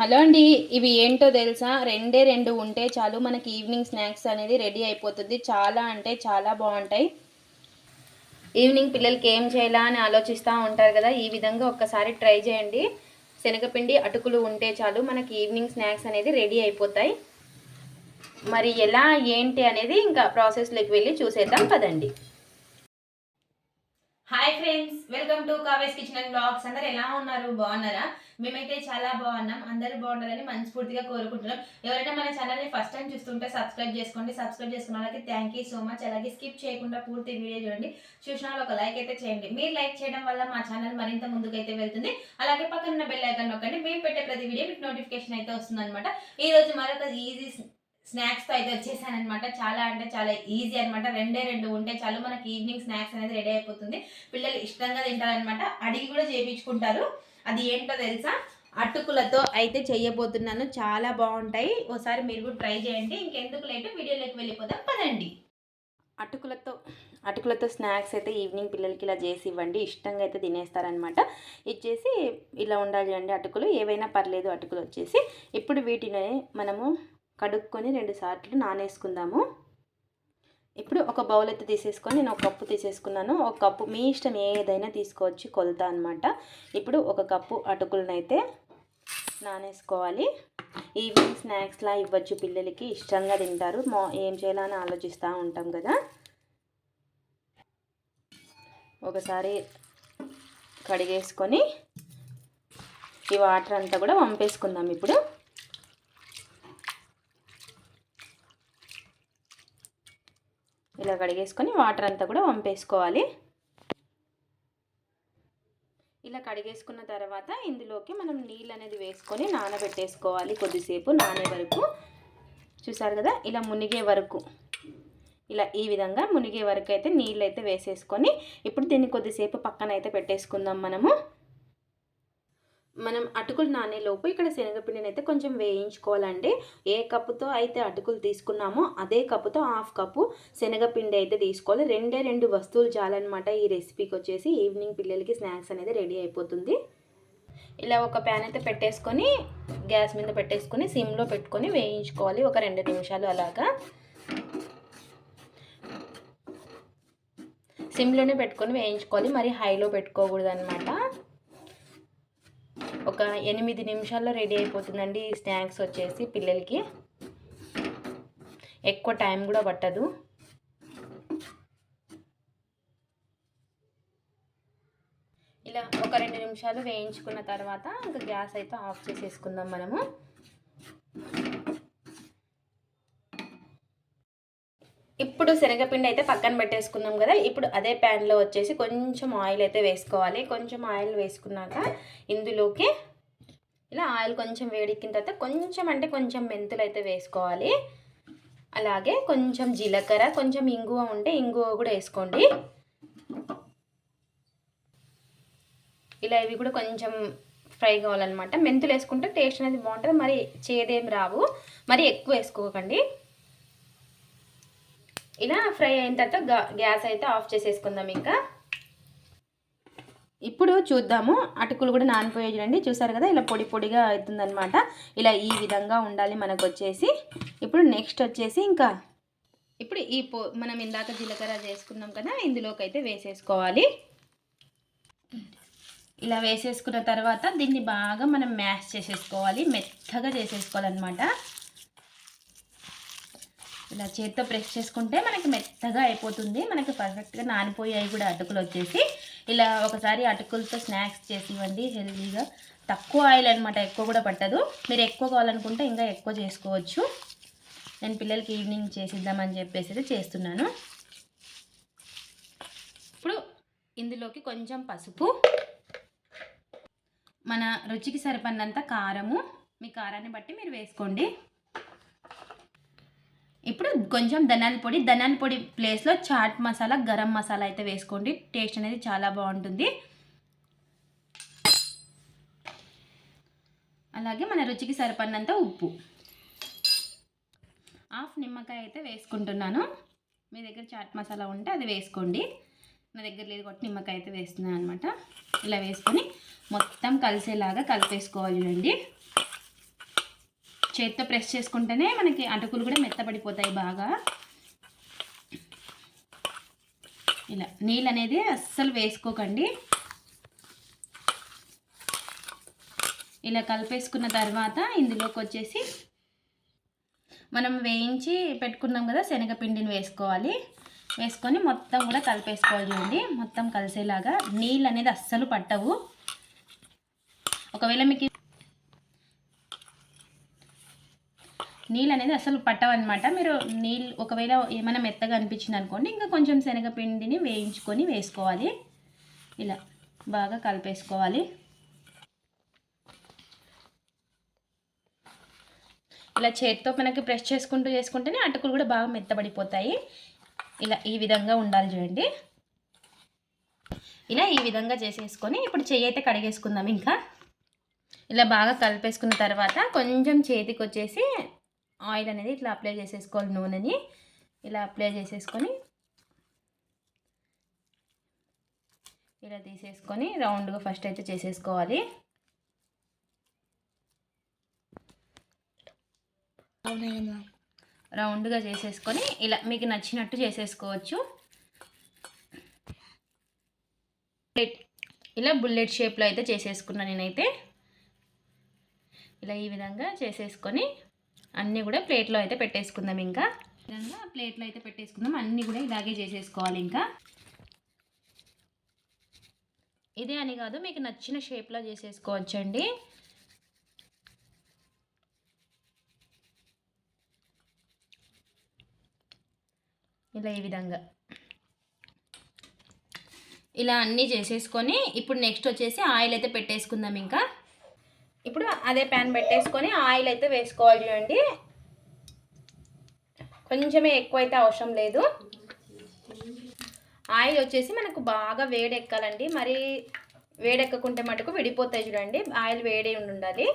Hello అండి ఇవి ఏంటో తెలుసా? రెండే రెండు ఉంటే చాలు మనకి ఈవినింగ్ స్నాక్స్ అనేది రెడీ అయిపోతుంది. చాలా అంటే చాలా బాగుంటాయి. ఈవినింగ్ పిల్లలకి ఏం చేయాలా అని ఆలోచిస్తూ ఉంటారు కదా ఈ విధంగా ఒక్కసారి ట్రై చేయండి. శనగపిండి అటుకులు ఉంటే చాలు మనకి ఈవినింగ్ స్నాక్స్ అనేది రెడీ అయిపోతాయి. మరి ఎలా ఏంటి అనేది ఇంకా ప్రాసెస్లోకి వెళ్ళి చూసేద్దాం. పదండి. హాయ్ ఫ్రెండ్స్ వెల్కమ్ టు కావేస్ కిచెన్ అండ్ బ్లాగ్స్ అందరు ఎలా ఉన్నారు? బాగున్నారా? మేమైతే చాలా బాగున్నాం. అందరూ బాగుండాలని మనస్ఫూర్తిగా కోరుకుంటున్నాం. ఎవరైనా మన ఛానల్ని ఫస్ట్ టైం చూస్తుంటే సబ్స్క్రైబ్ చేసుకోండి. సబ్స్క్రైబ్ చేసుకున్న వాళ్ళకి థ్యాంక్ యూ సో మచ్ అలాగే స్కిప్ చేయకుండా పూర్తి వీడియో చూడండి. చూసిన వాళ్ళు ఒక లైక్ అయితే చేయండి. మీరు లైక్ చేయడం వల్ల మా ఛానల్ మరింత ముందుకైతే వెళ్తుంది. అలాగే పక్కన ఉన్న బెల్ ఐకాన్ నొక్కండి. మేము పెట్టే ప్రతి వీడియో మీకు నోటిఫికేషన్ అయితే వస్తుంది అనమాట రోజు మరొక ఈజీ స్నాక్స్తో అయితే వచ్చేసాను అనమాట చాలా అంటే చాలా ఈజీ అనమాట రెండే రెండు ఉంటే చాలు మనకి ఈవినింగ్ స్నాక్స్ అనేది రెడీ అయిపోతుంది. పిల్లలు ఇష్టంగా తింటారనమాట అడిగి కూడా చేయించుకుంటారు అది ఏంటో తెలుసా? అటుకులతో అయితే చేయబోతున్నాను. చాలా బాగుంటాయి. ఒకసారి మీరు కూడా ట్రై చేయండి. ఇంకెందుకు లేటు? వీడియోలోకి వెళ్ళిపోదాం. పదండి. అటుకులతో అటుకులతో స్నాక్స్ అయితే ఈవినింగ్ పిల్లలకి ఇలా చేసి ఇవ్వండి. ఇష్టంగా అయితే తినేస్తారనమాట ఇచ్చేసి ఇలా ఉండాలి అండి అటుకులు. ఏవైనా పర్లేదు అటుకులు వచ్చేసి. ఇప్పుడు వీటిని మనము కడుక్కొని రెండు సార్లు నానేసుకుందాము. ఇప్పుడు ఒక బౌల్ అయితే తీసేసుకొని నేను ఒక కప్పు తీసేసుకున్నాను. ఒక కప్పు మీ ఇష్టం ఏదైనా తీసుకోవచ్చు కొలత అనమాట ఇప్పుడు ఒక కప్పు అటుకులనైతే నానేసుకోవాలి. ఈవినింగ్ స్నాక్స్లా ఇవ్వచ్చు పిల్లలకి ఇష్టంగా తింటారు. మా ఏం చేయాలని ఆలోచిస్తూ ఉంటాం కదా. ఒకసారి కడిగేసుకొని ఈ వాటర్ అంతా కూడా పంపేసుకుందాం ఇప్పుడు ఇలా కడిగేసుకొని వాటర్ అంతా కూడా వంపేసుకోవాలి. ఇలా కడిగేసుకున్న తర్వాత ఇందులోకి మనం నీళ్ళు అనేది వేసుకొని నానబెట్టేసుకోవాలి కొద్దిసేపు నానే వరకు. చూసారు కదా? ఇలా మునిగే వరకు. ఇలా ఈ విధంగా మునిగే వరకు అయితే నీళ్ళు అయితే వేసేసుకొని ఇప్పుడు దీన్ని కొద్దిసేపు పక్కన అయితే పెట్టేసుకుందాం మనము. మనం అటుకులు నానేలోపు ఇక్కడ శనగపిండిని అయితే కొంచెం వేయించుకోవాలండి. ఏ కప్పుతో అయితే అటుకులు తీసుకున్నామో అదే కప్పుతో హాఫ్ కప్పు శనగపిండి అయితే తీసుకోవాలి. రెండే రెండు వస్తువులు చాలన్నమాట ఈ రెసిపీకి వచ్చేసి. ఈవినింగ్ పిల్లలకి స్నాక్స్ అనేది రెడీ అయిపోతుంది. ఇలా ఒక ప్యాన్ అయితే పెట్టేసుకొని గ్యాస్ మీద పెట్టేసుకొని సిమ్లో పెట్టుకొని వేయించుకోవాలి. ఒక రెండు నిమిషాలు అలాగా. సిమ్లోనే పెట్టుకొని వేయించుకోవాలి. మరి హైలో పెట్టుకోకూడదు అనమాట ఒక ఎనిమిది నిమిషాల్లో రెడీ అయిపోతుందండి ఈ స్నాక్స్ వచ్చేసి పిల్లలకి. ఎక్కువ టైం కూడా పట్టదు. ఇలా ఒక రెండు నిమిషాలు వేయించుకున్న తర్వాత ఇంకా గ్యాస్ అయితే ఆఫ్ చేసేసుకుందాం మనము. ఇప్పుడు శనగపిండి అయితే పక్కన పెట్టేసుకున్నాం కదా. ఇప్పుడు అదే ప్యాన్లో వచ్చేసి కొంచెం ఆయిల్ అయితే వేసుకోవాలి. కొంచెం ఆయిల్ వేసుకున్నాక ఇందులోకి ఇలా ఆయిల్ కొంచెం వేడెక్కిన తర్వాత కొంచెం అంటే కొంచెం మెంతులు అయితే వేసుకోవాలి. అలాగే కొంచెం జీలకర్ర కొంచెం ఇంగువ ఉంటే ఇంగువ కూడా వేసుకోండి. ఇలా ఇవి కూడా కొంచెం ఫ్రై కావాలన్నమాట. మెంతులు వేసుకుంటే టేస్ట్ అనేది బాగుంటుంది. మరి చేదేం రావు. మరి ఎక్కువ వేసుకోకండి. ఇలా ఫ్రై అయిన తర్వాత గ్యాస్ అయితే ఆఫ్ చేసేసుకుందాం ఇంకా. ఇప్పుడు చూద్దాము అటుకులు కూడా నానిపోయే చూడండి. చూసారు కదా ఇలా పొడి పొడిగా అవుతుందనమాట ఇలా ఈ విధంగా ఉండాలి మనకు వచ్చేసి. ఇప్పుడు నెక్స్ట్ వచ్చేసి ఇంకా ఇప్పుడు ఈ పో మనం ఇందాక జీలకర్ర చేసుకున్నాం కదా ఇందులోకి అయితే వేసేసుకోవాలి. ఇలా వేసేసుకున్న తర్వాత దీన్ని బాగా మనం మ్యాష్ చేసేసుకోవాలి మెత్తగా చేసేసుకోవాలన్నమాట. ఇలా చేత్తో ప్రెస్ చేసుకుంటే మనకి మెత్తగా అయిపోతుంది. మనకి పర్ఫెక్ట్గా నానిపోయాయి కూడా అటుకులు వచ్చేసి. ఇలా ఒకసారి అటుకులతో స్నాక్స్ చేసి ఇవ్వండి హెల్తీగా తక్కువ ఆయిల్ అనమాట ఎక్కువ కూడా పట్టదు. మీరు ఎక్కువ కావాలనుకుంటే ఇంకా ఎక్కువ చేసుకోవచ్చు. నేను పిల్లలకి ఈవినింగ్ చేసిద్దామని చెప్పేసి చేస్తున్నాను. ఇప్పుడు ఇందులోకి కొంచెం పసుపు మన రుచికి సరిపడినంత కారము. మీ కారాన్ని బట్టి మీరు వేసుకోండి. ఇప్పుడు కొంచెం ధనాల పొడి ధనాల పొడి ప్లేస్లో చాట్ మసాలా గరం మసాలా అయితే వేసుకోండి. టేస్ట్ అనేది చాలా బాగుంటుంది. అలాగే మన రుచికి సరిపడినంత ఉప్పు. హాఫ్ నిమ్మకాయ అయితే వేసుకుంటున్నాను. మీ దగ్గర చాట్ మసాలా ఉంటే అది వేసుకోండి. నా దగ్గర లేదు కొట్టి నిమ్మకాయ అయితే వేస్తున్నాను అనమాట ఇలా వేసుకొని మొత్తం కలిసేలాగా కలిపేసుకోవాలి అండి చేతితో ప్రెస్ చేసుకుంటేనే మనకి అటుకులు కూడా మెత్తబడిపోతాయి బాగా. ఇలా నీళ్ళు అనేది అస్సలు వేసుకోకండి. ఇలా కలిపేసుకున్న తర్వాత ఇందులోకి వచ్చేసి మనం వేయించి పెట్టుకున్నాం కదా శనగపిండిని వేసుకోవాలి. వేసుకొని మొత్తం కూడా కలిపేసుకోవాలి చూడండి. మొత్తం కలిసేలాగా నీళ్ళు అనేది అస్సలు పట్టవు. ఒకవేళ మీకు నీళ్ళు అనేది అసలు పట్టవన్నమాట. మీరు నీళ్ళు ఒకవేళ ఏమైనా మెత్తగా అనిపించింది అనుకోండి ఇంకా కొంచెం శనగపిండిని వేయించుకొని వేసుకోవాలి. ఇలా బాగా కలిపేసుకోవాలి. ఇలా చేతితో మనకి ప్రెస్ చేసుకుంటూ చేసుకుంటేనే అటుకులు కూడా బాగా మెత్తబడిపోతాయి. ఇలా ఈ విధంగా ఉండాలి చూడండి. ఇలా ఈ విధంగా చేసేసుకొని ఇప్పుడు చెయ్యి అయితే కడిగేసుకుందాం ఇంకా. ఇలా బాగా కలిపేసుకున్న తర్వాత కొంచెం చేతికి వచ్చేసి ఆయిల్ అనేది ఇట్లా అప్లై చేసేసుకోవాలి నూనెని. ఇలా అప్లై చేసేసుకొని ఇలా తీసేసుకొని రౌండ్గా ఫస్ట్ అయితే చేసేసుకోవాలి. రౌండ్గా చేసేసుకొని ఇలా మీకు నచ్చినట్టు చేసేసుకోవచ్చు. ఇలా బుల్లెట్ షేప్లో అయితే చేసేసుకున్నాను నేనైతే. ఇలా ఈ విధంగా చేసేసుకొని అన్నీ కూడా ప్లేట్లో అయితే పెట్టేసుకుందాం ఇంకా. విధంగా ప్లేట్లో అయితే పెట్టేసుకుందాం. అన్నీ కూడా ఇలాగే చేసేసుకోవాలి ఇంకా. ఇదే అని కాదు మీకు నచ్చిన షేప్లో చేసేసుకోవచ్చండి. ఇలా ఈ విధంగా. ఇలా అన్నీ చేసేసుకొని ఇప్పుడు నెక్స్ట్ వచ్చేసి ఆయిల్ అయితే పెట్టేసుకుందాం ఇంకా. ఇప్పుడు అదే ప్యాన్ పెట్టేసుకొని ఆయిల్ అయితే వేసుకోవాలి చూడండి. కొంచెమే ఎక్కువ అయితే అవసరం లేదు. ఆయిల్ వచ్చేసి మనకు బాగా వేడెక్కాలండి. మరి వేడెక్కకుంటే మటుకు విడిపోతాయి చూడండి. ఆయిల్ వేడి ఉండి ఉండాలి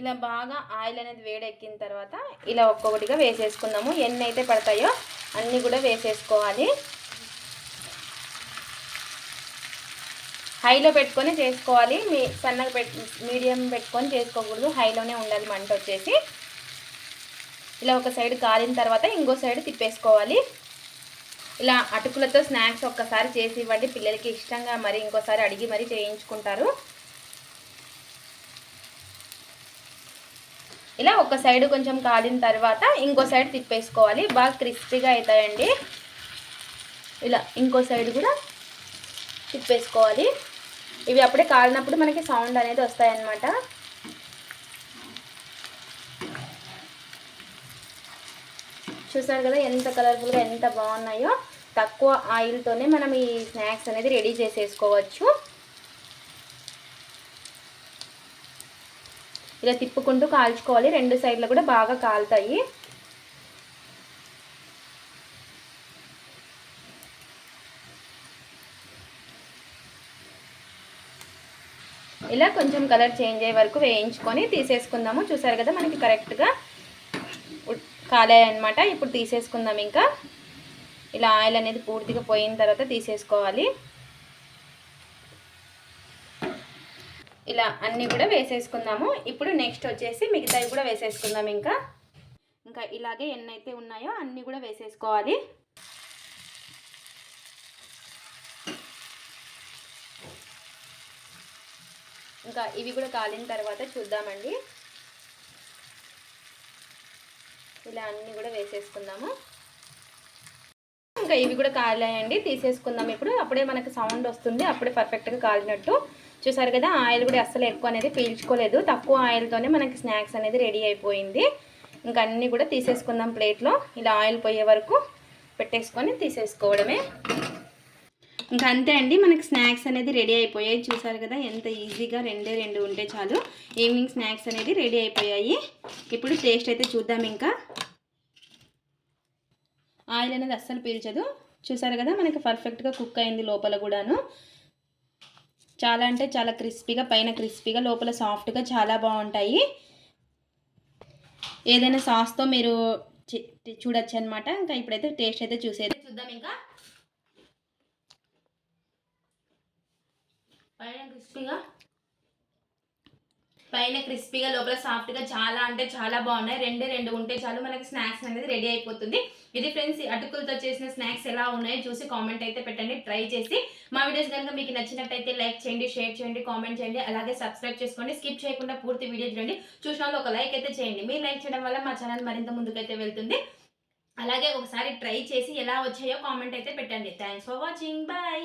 ఇలా బాగా ఆయిల్ అనేది వేడెక్కిన తర్వాత ఇలా ఒక్కొక్కటిగా వేసేసుకుందాము. ఎన్ని అయితే పడతాయో అన్నీ కూడా వేసేసుకోవాలి. హైలో పెట్టుకొని చేసుకోవాలి. మీ సన్నగా పెట్ మీడియం పెట్టుకొని చేసుకోకూడదు. హైలోనే ఉండాలి మంట వచ్చేసి. ఇలా ఒక సైడ్ కాలిన తర్వాత ఇంకో సైడ్ తిప్పేసుకోవాలి. ఇలా అటుకులతో స్నాక్స్ ఒక్కసారి చేసి ఇవ్వండి. పిల్లలకి ఇష్టంగా మరి ఇంకోసారి అడిగి మరి చేయించుకుంటారు. ఇలా ఒక సైడ్ కొంచెం కాలిన తర్వాత ఇంకో సైడ్ తిప్పేసుకోవాలి. బాగా క్రిస్పీగా అవుతాయండి. ఇలా ఇంకో సైడ్ కూడా తిప్పేసుకోవాలి. ఇవి అప్పుడే కాలినప్పుడు మనకి సౌండ్ అనేది వస్తాయన్నమాట. చూసారు కదా ఎంత కలర్ఫుల్గా ఎంత బాగున్నాయో. తక్కువ ఆయిల్తోనే మనం ఈ స్నాక్స్ అనేది రెడీ చేసేసుకోవచ్చు. ఇలా తిప్పుకుంటూ కాల్చుకోవాలి. రెండు సైడ్లు కూడా బాగా కాలుతాయి. ఇలా కొంచెం కలర్ చేంజ్ అయ్యే వరకు వేయించుకొని తీసేసుకుందాము. చూసారు కదా మనకి కరెక్ట్గా కాలేయనమాట ఇప్పుడు తీసేసుకుందాం ఇంకా. ఇలా ఆయిల్ అనేది పూర్తిగా పోయిన తర్వాత తీసేసుకోవాలి. ఇలా అన్నీ కూడా వేసేసుకుందాము. ఇప్పుడు నెక్స్ట్ వచ్చేసి మిగతావి కూడా వేసేసుకుందాం ఇంకా. ఇంకా ఇలాగే ఎన్నైతే ఉన్నాయో అన్నీ కూడా వేసేసుకోవాలి. ఇంకా ఇవి కూడా కాలిన తర్వాత చూద్దామండి. ఇలా అన్నీ కూడా వేసేసుకుందాము. ఇంకా ఇవి కూడా కాలాయండి తీసేసుకుందాం ఇప్పుడు. అప్పుడే మనకు సౌండ్ వస్తుంది అప్పుడే పర్ఫెక్ట్గా కాలినట్టు. చూసారు కదా ఆయిల్ కూడా అస్సలు ఎక్కువ అనేది పీల్చుకోలేదు. తక్కువ ఆయిల్తోనే మనకి స్నాక్స్ అనేది రెడీ అయిపోయింది. ఇంకా అన్నీ కూడా తీసేసుకుందాం ప్లేట్లో. ఇలా ఆయిల్ పోయే వరకు పెట్టేసుకొని తీసేసుకోవడమే. ఇంకా అంతే అండి మనకి స్నాక్స్ అనేది రెడీ అయిపోయాయి. చూసారు కదా ఎంత ఈజీగా రెండే రెండు ఉంటే చాలు. ఈవినింగ్ స్నాక్స్ అనేది రెడీ అయిపోయాయి. ఇప్పుడు టేస్ట్ అయితే చూద్దాం ఇంకా. ఆయిల్ అనేది అస్సలు పీల్చదు. చూసారు కదా మనకి పర్ఫెక్ట్గా కుక్ అయింది లోపల కూడాను. చాలా అంటే చాలా క్రిస్పీగా పైన క్రిస్పీగా లోపల సాఫ్ట్గా చాలా బాగుంటాయి. ఏదైనా సాస్తో మీరు చూడొచ్చు అనమాట ఇంకా ఇప్పుడైతే టేస్ట్ అయితే చూసేది చూద్దాం ఇంకా. పైన క్రిస్పీగా పైన క్రిస్పీగా లోపల సాఫ్ట్గా చాలా అంటే చాలా బాగున్నాయి. రెండే రెండు ఉంటే చాలు మనకి స్నాక్స్ అనేది రెడీ అయిపోతుంది. ఇది ఫ్రెండ్స్ అటుకులతో చేసిన స్నాక్స్ ఎలా ఉన్నాయో చూసి కామెంట్ అయితే పెట్టండి. ట్రై చేసి మా వీడియోస్ కనుక మీకు నచ్చినట్టయితే లైక్ చేయండి షేర్ చేయండి కామెంట్ చేయండి. అలాగే సబ్స్క్రైబ్ చేసుకోండి. స్కిప్ చేయకుండా పూర్తి వీడియో చూడండి. చూసిన వాళ్ళు ఒక లైక్ అయితే చేయండి. మీరు లైక్ చేయడం వల్ల మా ఛానల్ మరింత ముందుకైతే వెళ్తుంది. అలాగే ఒకసారి ట్రై చేసి ఎలా వచ్చాయో కామెంట్ అయితే పెట్టండి. Thanks for watching bye